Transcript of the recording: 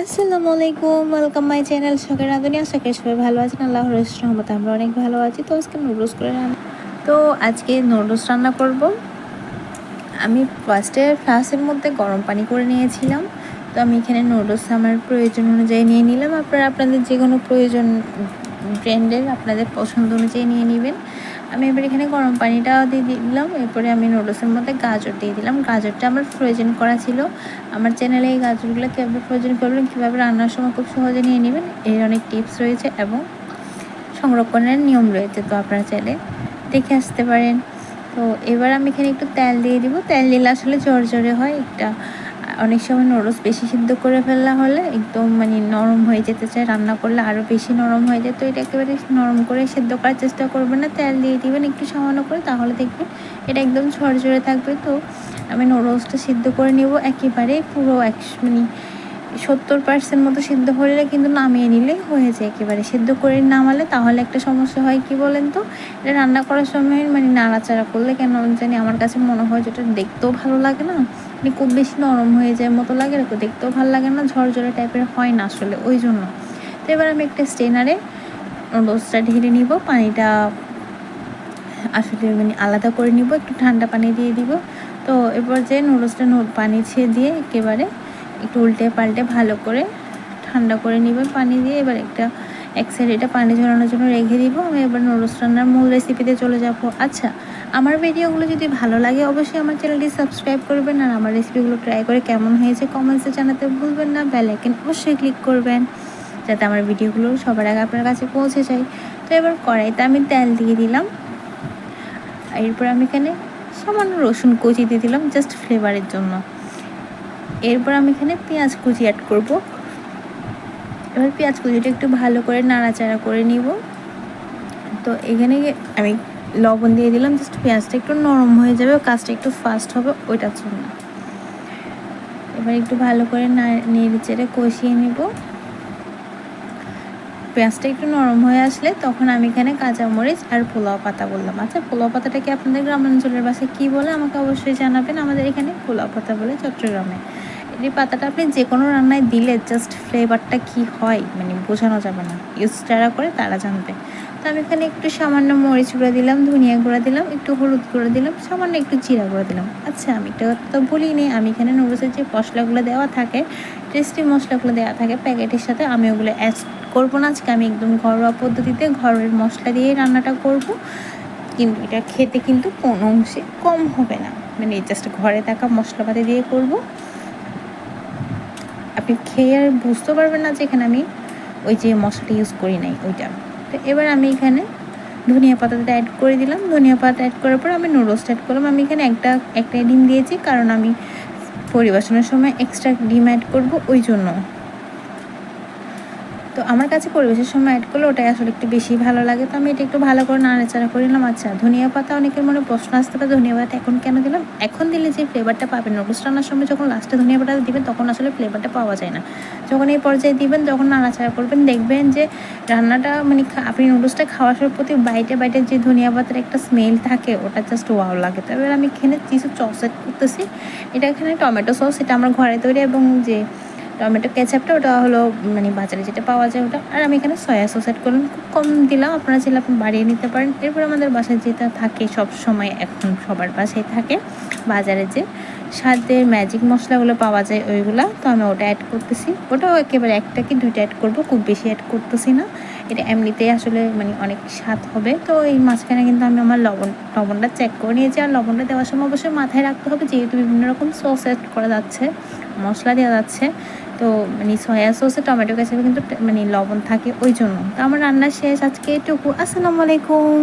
আসসালামু আলাইকুম welcome my channel শখের রাঁধুনি আশা করি সবাই ভালো আছেন? আল্লাহর রহমতে আমরা অনেক ভালো আছি। তো আজকে নুডলস করে রান্না তো আজকে নুডলস রান্না করব। আমি ফার্স্টে ফ্লাসের মধ্যে গরম পানি করে নিয়েছিলাম। তো আমি এখানে নুডলস আমার প্রয়োজন অনুযায়ী নিয়ে নিলাম। আপনারা আপনাদের যে কোনো প্রয়োজন ব্র্যান্ডের আপনাদের পছন্দ অনুযায়ী নিয়ে নেবেন। আমি এবার এখানে গরম পানিটাও দিয়ে দিলাম, এরপরে আমি নুডলসের মধ্যে গাজর দিয়ে দিলাম। গাজরটা আমার ফ্রোজেন করা ছিল। আমার চ্যানেলে এই গাজরগুলো কীভাবে ফ্রোজেন করবেন, কীভাবে রান্নার সময় খুব সহজে নিয়ে নেবেন, এর অনেক টিপস রয়েছে এবং সংরক্ষণের নিয়ম রয়েছে, তো আপনারা চাইলে দেখে আসতে পারেন। তো এবার আমি এখানে একটু তেল দিয়ে দিব। তেল দিলে আসলে ঝরঝরে হয়, একটা অনেক সময় নরস বেশি সিদ্ধ করে ফেলা হলে একদম মানে নরম হয়ে যেতে চায়। রান্না করলে আরও বেশি নরম হয়ে যায়। তো এটা একেবারে নরম করে সিদ্ধ করার চেষ্টা করবেন না। তেল দিয়ে দিবেন একটু সামান্য করে, তাহলে দেখবেন এটা একদম ঝরঝরে থাকবে। তো আমি নরসটা সিদ্ধ করে নেব। একেবারে পুরো এক মানে সত্তর পার্সেন্ট মতো সিদ্ধ হলে কিন্তু নামিয়ে নিলে হয়ে যায় একেবারে। সিদ্ধ করে নামালে তাহলে একটা সমস্যা হয় কি বলেন তো? এটা রান্না করার সময় মানে নাড়াচাড়া করলে কেন জানি আমার কাছে মনে হয় যেটা দেখতেও ভালো লাগে না। মানে খুব বেশি নরম হয়ে যায় মতো লাগে দেখতেও ভালো লাগে না, ঝরঝরে টাইপের হয় না আসলে, ওই জন্য। তো এবার আমি একটা স্টেনারে রোস্টটা ঢেলে নিব, পানিটা আসলে মানে আলাদা করে নিব, একটু ঠান্ডা পানি দিয়ে দিব। তো এবার যে নুডলসটা পানি ছেয়ে দিয়ে একেবারে একটু উল্টে পাল্টে ভালো করে ঠান্ডা করে নিবে পানি দিয়ে, এবার একটা এক সাইড এটা পানি ঝরানোর জন্য রেখে দিব। আমি এবার নুডলস রান্নার মূল রেসিপিতে চলে যাব। আচ্ছা আমার ভিডিওগুলো যদি ভালো লাগে, অবশ্যই আমার চ্যানেলটি সাবস্ক্রাইব করবেন আর আমার রেসিপিগুলো ট্রাই করে কেমন হয়েছে কমেন্টসে জানাতে ভুলবেন না। বেল আইকন অবশ্যই ক্লিক করবেন যাতে আমার ভিডিওগুলো সবার আগে আপনার কাছে পৌঁছে যায়। তো এবার কড়াইতে আমি তেল দিয়ে দিলাম। এরপর আমি এখানে সামান্য রসুন কুচি দিয়ে দিলাম জাস্ট ফ্লেভারের জন্য। এরপর আমি এখানে পেঁয়াজ কুচি অ্যাড করব। এবার পেঁয়াজ কুচিটা একটু ভালো করে নাড়াচাড়া করে নিব। তো এখানে আমি লবণ দিয়ে দিলাম জাস্ট পেঁয়াজটা একটু নরম হয়ে যাবে কাজটা একটু ফাস্ট হবে ওইটার জন্য। এবার একটু ভালো করে নেড়ে চেড়ে কষিয়ে নিব। পেঁয়াজটা একটু নরম হয়ে আসলে তখন আমি এখানে কাঁচামরিচ আর পোলাও পাতা বললাম। আচ্ছা পোলাও পাতাটা কি আপনাদের গ্রামাঞ্চলের বাসায় কী বলে? আমাকে অবশ্যই জানাবেন। আমাদের এখানে পোলাও পাতা বলে চট্টগ্রামে। এই পাতাটা আপনি যে কোনো রান্নায় দিলে জাস্ট ফ্লেভারটা কি হয় মানে বোঝানো যাবে না। ইউজ যারা করে তারা জানবে। তো আমি এখানে একটু সামান্য মরিচ গুঁড়া দিলাম, ধনিয়া গুঁড়া দিলাম, একটু হলুদ গুঁড়া দিলাম, সামান্য একটু জিরা গুঁড়া দিলাম। আচ্ছা আমি এটা তো বলিনি, আমি এখানে নুডলসের যে মশলাগুলো দেওয়া থাকে টেস্টি মশলাগুলো দেওয়া থাকে, প্যাকেটের সাথে আমি ওগুলো অ্যাড করব না। আজকে আমি একদম ঘরোয়া পদ্ধতিতে ঘরের মশলা দিয়ে রান্নাটা করব। কিন্তু এটা খেতে কিন্তু কোনো অংশে কম হবে না। মানে জাস্ট ঘরে থাকা মশলাপাতি দিয়ে করব। আপনি খেয়ে আর বুঝতে পারবেন না যে এখানে আমি ওই যে মশলাটা ইউজ করি নাই, ওইটা। তো এবার আমি এখানে ধনিয়া পাতাটা অ্যাড করে দিলাম। ধনিয়া পাতা অ্যাড করার পর আমি নুডলস অ্যাড করলাম। আমি এখানে একটা একটা ডিম দিয়েছি, কারণ আমি পরিবেশনের সময় এক্সট্রা ডিম অ্যাড করব ওই জন্য। তো আমার কাছে পরিবেশের সময় অ্যাড করলে ওটাই আসলে একটু বেশি ভালো লাগে। তো আমি এটা একটু ভালো করে নাড়াচাড়া করে নিলাম। আচ্ছা ধনিয়া পাতা অনেকের মনে প্রশ্ন আসতে পারে, ধনিয়া পাতা এখন কেন দিলাম? এখন দিলে যে ফ্লেভারটা পাবেন নুডলস রান্নার সময় যখন লাস্টে ধনিয়া পাতা দিবেন, তখন আসলে ফ্লেভারটা পাওয়া যায় না। যখন এই পর্যায়ে দিবেন তখন নাড়াচাড়া করবেন, দেখবেন যে রান্নাটা মানে আপনি নুডলসটা খাওয়ার প্রতি বাইটে বাইটে যে ধনিয়া পাতার একটা স্মেল থাকে, ওটা জাস্ট ওয়াও লাগে। তবে আমি এখানে কিছু চস করতেছি। এটা এখানে টমেটো সস এটা আমার ঘরে তৈরি এবং যে টমেটো কেচাপটা, ওটা হলো মানে বাজারে যেটা পাওয়া যায় ওটা। আর আমি এখানে সয়া সস অ্যাড করলাম, খুব কম দিলাম, আপনারা চাইলে আপনি বাড়িয়ে নিতে পারেন। এরপর আমাদের বাসায় যেটা থাকে, সব সময় এখন সবার বাসায় থাকে, বাজারে যে স্বাদের ম্যাজিক মশলাগুলো পাওয়া যায় ওইগুলো, তো আমি ওটা অ্যাড করতেছি। ওটাও একেবারে একটা কি দুইটা অ্যাড করব, খুব বেশি অ্যাড করতেছি না। এটা এমনিতেই আসলে মানে অনেক স্বাদ হবে। তো এই মাঝখানে কিন্তু আমি আমার লবণ, লবণটা চেক করে নিয়েছি। আর লবণটা দেওয়ার সময় অবশ্যই মাথায় রাখতে হবে, যেহেতু বিভিন্ন রকম সস অ্যাড করা যাচ্ছে। মশলা দেওয়া যাচ্ছে। তো মানে সয়া সসে টমেটো কেচাপে কিন্তু মানে লবণ থাকে ওই জন্য তো আমার রান্না শেষ, আজকে এটুকু। আসসালামু আলাইকুম।